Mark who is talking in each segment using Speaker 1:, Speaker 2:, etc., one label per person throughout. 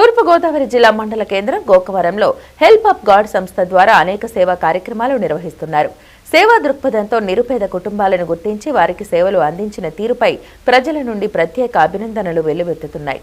Speaker 1: తూర్పుగోదావరి జిల్లా మండల కేంద్రం గోకవరంలో హెల్ప్ అప్ గాడ్ సంస్థ ద్వారా అనేక సేవా కార్యక్రమాలు నిర్వహిస్తున్నారు. సేవా దృక్పథంతో నిరుపేద కుటుంబాలను గుర్తించి వారికి సేవలు అందించిన తీరుపై ప్రజల నుండి ప్రత్యేక అభినందనలు వెల్లువెత్తుతున్నాయి.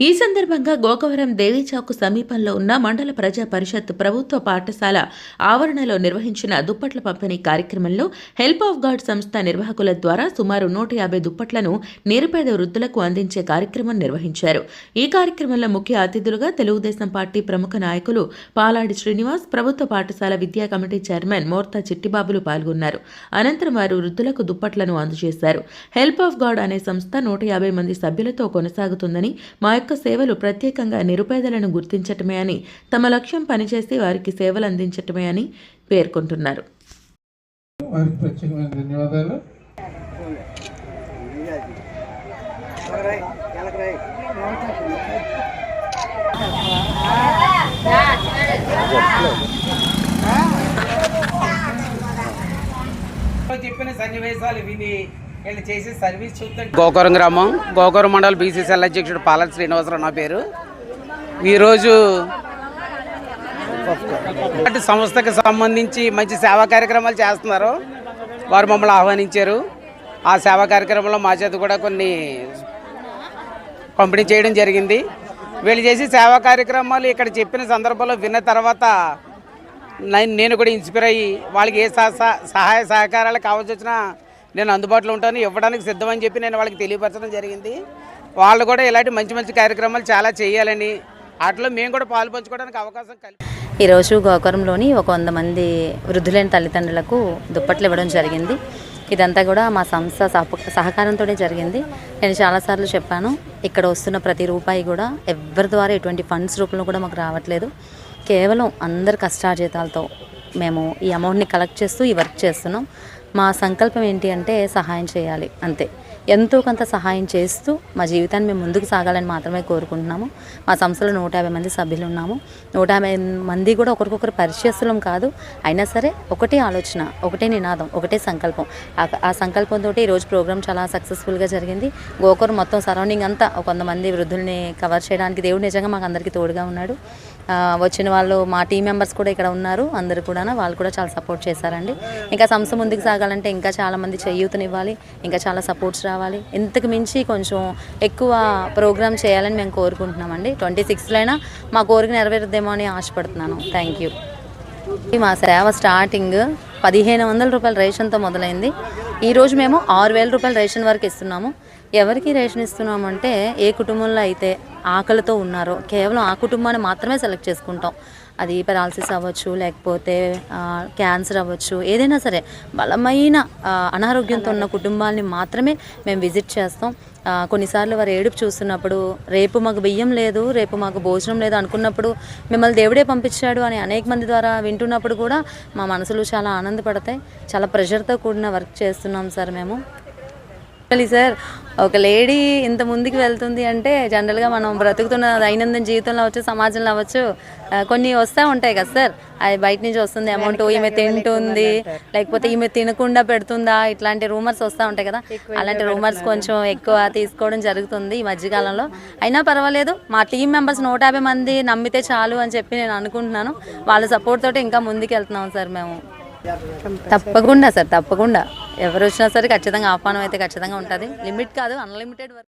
Speaker 1: ఈ సందర్భంగా గోకవరం దేవీచౌక్ సమీపంలో ఉన్న మండల ప్రజా పరిషత్ ప్రభుత్వ పాఠశాల ఆవరణలో నిర్వహించిన దుప్పట్ల పంపిణీ కార్యక్రమంలో హెల్ప్ ఆఫ్ గాడ్ సంస్థ నిర్వాహకుల ద్వారా సుమారు నూట యాభై దుప్పట్లను నిరుపేద వృద్ధులకు అందించే కార్యక్రమం నిర్వహించారు. ఈ కార్యక్రమంలో ముఖ్య అతిథులుగా తెలుగుదేశం పార్టీ ప్రముఖ నాయకులు పాలాడి శ్రీనివాస్ ప్రభుత్వ పాఠశాల విద్యా కమిటీ చైర్మన్ మోర్తా చిట్టిబాబులు పాల్గొన్నారు. అనంతరం వారు వృద్ధులకు దుప్పట్లను అందజేశారు. హెల్ప్ ఆఫ్ గాడ్ అనే సంస్థ నూట యాభై మంది సభ్యులతో కొనసాగుతుందని మా యొక్క సేవలు ప్రత్యేకంగా నిరుపేదలను గుర్తించటమే అని తమ లక్ష్యం పనిచేసి వారికి సేవలు అందించటమే అని పేర్కొంటున్నారు.
Speaker 2: వారికి ప్రత్యేకమైన ధన్యవాదాలు.
Speaker 3: చెప్పిన సన్నివేశాలు విని వీళ్ళు చేసే సర్వీస్
Speaker 4: గ్రామం. గోకవరం మండల బీసీసీఎల్ అధ్యక్షుడు పాలన శ్రీనివాసరావు నా పేరు. ఈరోజు అటు సంస్థకి సంబంధించి మంచి సేవా కార్యక్రమాలు చేస్తున్నారు. వారు మమ్మల్ని ఆహ్వానించారు. ఆ సేవా కార్యక్రమంలో మా చేత కూడా కొన్ని పంపిణీ చేయడం జరిగింది. వీళ్ళు చేసి సేవా కార్యక్రమాలు ఇక్కడ చెప్పిన సందర్భంలో విన్న తర్వాత నేను కూడా ఇన్స్పైర్ అయ్యి వాళ్ళకి ఏ సహాయ సహకారాలు కావాల్సి వచ్చినా నేను అందుబాటులో ఉంటాను ఇవ్వడానికి సిద్ధమని చెప్పి నేను వాళ్ళకి తెలియపరచడం జరిగింది. వాళ్ళు కూడా ఇలాంటి మంచి మంచి కార్యక్రమాలు చాలా చేయాలని వాటిలో మేము కూడా పాలు పంచుకోవడానికి అవకాశం కలిగి
Speaker 5: ఈరోజు గోకరంలోని ఒక వంద మంది వృద్ధులైన తల్లిదండ్రులకు దుప్పట్లు ఇవ్వడం జరిగింది. ఇదంతా కూడా మా సంస్థ సహ- సహకారంతోనే జరిగింది. నేను చాలాసార్లు చెప్పాను ఇక్కడ వస్తున్న ప్రతి రూపాయి కూడా ఎవరి ద్వారా ఎటువంటి ఫండ్స్ రూపంలో కూడా మాకు రావట్లేదు. కేవలం అందరి కష్టార్జితాలతో మేము ఈ అమౌంట్ని కలెక్ట్ చేస్తూ ఈ వర్క్ చేస్తున్నాం. మా సంకల్పం ఏంటి అంటే సహాయం చేయాలి అంతే. ఎంతో కొంత సహాయం చేస్తూ మా జీవితాన్ని మేము ముందుకు సాగాలని మాత్రమే కోరుకుంటున్నాము. మా సంస్థలో నూట యాభై మంది సభ్యులు ఉన్నాము నూట యాభై మంది కూడా ఒకరికొకరు పరిచయస్తులం కాదు. అయినా సరే ఒకటే ఆలోచన ఒకటే నినాదం ఒకటే సంకల్పం. ఆ- సంకల్పంతో ఈరోజు ప్రోగ్రామ్ చాలా సక్సెస్ఫుల్గా జరిగింది. గోకూరు మొత్తం సరౌండింగ్ అంతా కొంతమంది వృద్ధుల్ని కవర్ చేయడానికి దేవుడు నిజంగా మాకు అందరికీ తోడుగా ఉన్నాడు. వచ్చిన వాళ్ళు మా టీం మెంబర్స్ కూడా ఇక్కడ ఉన్నారు. అందరు కూడా వాళ్ళు కూడా చాలా సపోర్ట్ చేశారండి. ఇంకా సంస్థ ముందుకు సాగాలంటే ఇంకా చాలామంది చేయూతనివ్వాలి ఇంకా చాలా సపోర్ట్స్ రావాలి. ఇంతకు మించి కొంచెం ఎక్కువ ప్రోగ్రామ్ చేయాలని మేము కోరుకుంటున్నామండి. ట్వంటీ సిక్స్లో అయినా మా కోరిక నెరవేరుద్దేమో అని ఆశపడుతున్నాను. థ్యాంక్ యూ మా సేవ స్టార్టింగ్ పదిహేను వందల రూపాయల రేషన్తో మొదలైంది. ఈరోజు మేము ఆరు వేల రూపాయల రేషన్ వరకు ఇస్తున్నాము. ఎవరికి రేషన్ ఇస్తున్నామంటే ఏ కుటుంబంలో అయితే ఆకలితో ఉన్నారో కేవలం ఆ కుటుంబాన్ని మాత్రమే సెలెక్ట్ చేసుకుంటాం. అది పెరాలసిస్ అవ్వచ్చు లేకపోతే క్యాన్సర్ అవ్వచ్చు ఏదైనా సరే బలమైన అనారోగ్యంతో ఉన్న కుటుంబాలని మాత్రమే మేము విజిట్ చేస్తాం. కొన్నిసార్లు వారు ఏడుపు చూస్తున్నప్పుడు రేపు మాకు బియ్యం లేదు రేపు మాకు భోజనం లేదు అనుకున్నప్పుడు మిమ్మల్ని దేవుడే పంపించాడు అని అనేక మంది ద్వారా వింటున్నప్పుడు కూడా మా మనసులు చాలా ఆనందపడతాయి. చాలా ప్రెషర్తో కూడిన వర్క్ చేస్తున్నాం సార్ మేము. సార్ ఒక లేడీ ఇంత ముందుకు వెళ్తుంది అంటే జనరల్గా మనం బ్రతుకుతున్న దైనందిన జీవితంలో అవ్వచ్చు సమాజంలో అవ్వచ్చు కొన్ని వస్తూ ఉంటాయి కదా సార్. అది బయట నుంచి వస్తుంది అమౌంట్ ఈమె తింటుంది లేకపోతే ఈమె తినకుండా పెడుతుందా ఇట్లాంటి రూమర్స్ వస్తూ ఉంటాయి కదా. అలాంటి రూమర్స్ కొంచెం ఎక్కువ తీసుకోవడం జరుగుతుంది ఈ మధ్యకాలంలో. అయినా పర్వాలేదు మా టీం మెంబర్స్ నూట యాభై మంది నమ్మితే చాలు అని చెప్పి నేను అనుకుంటున్నాను. వాళ్ళ సపోర్ట్ తోటి ఇంకా ముందుకు వెళ్తున్నాం సార్ మేము. తప్పకుండా సార్ తప్పకుండా. ఎవరు వచ్చినా సరే ఖచ్చితంగా ఆహ్వానం అయితే ఖచ్చితంగా ఉంటుంది. లిమిట్ కాదు అన్లిమిటెడ్ వరకు.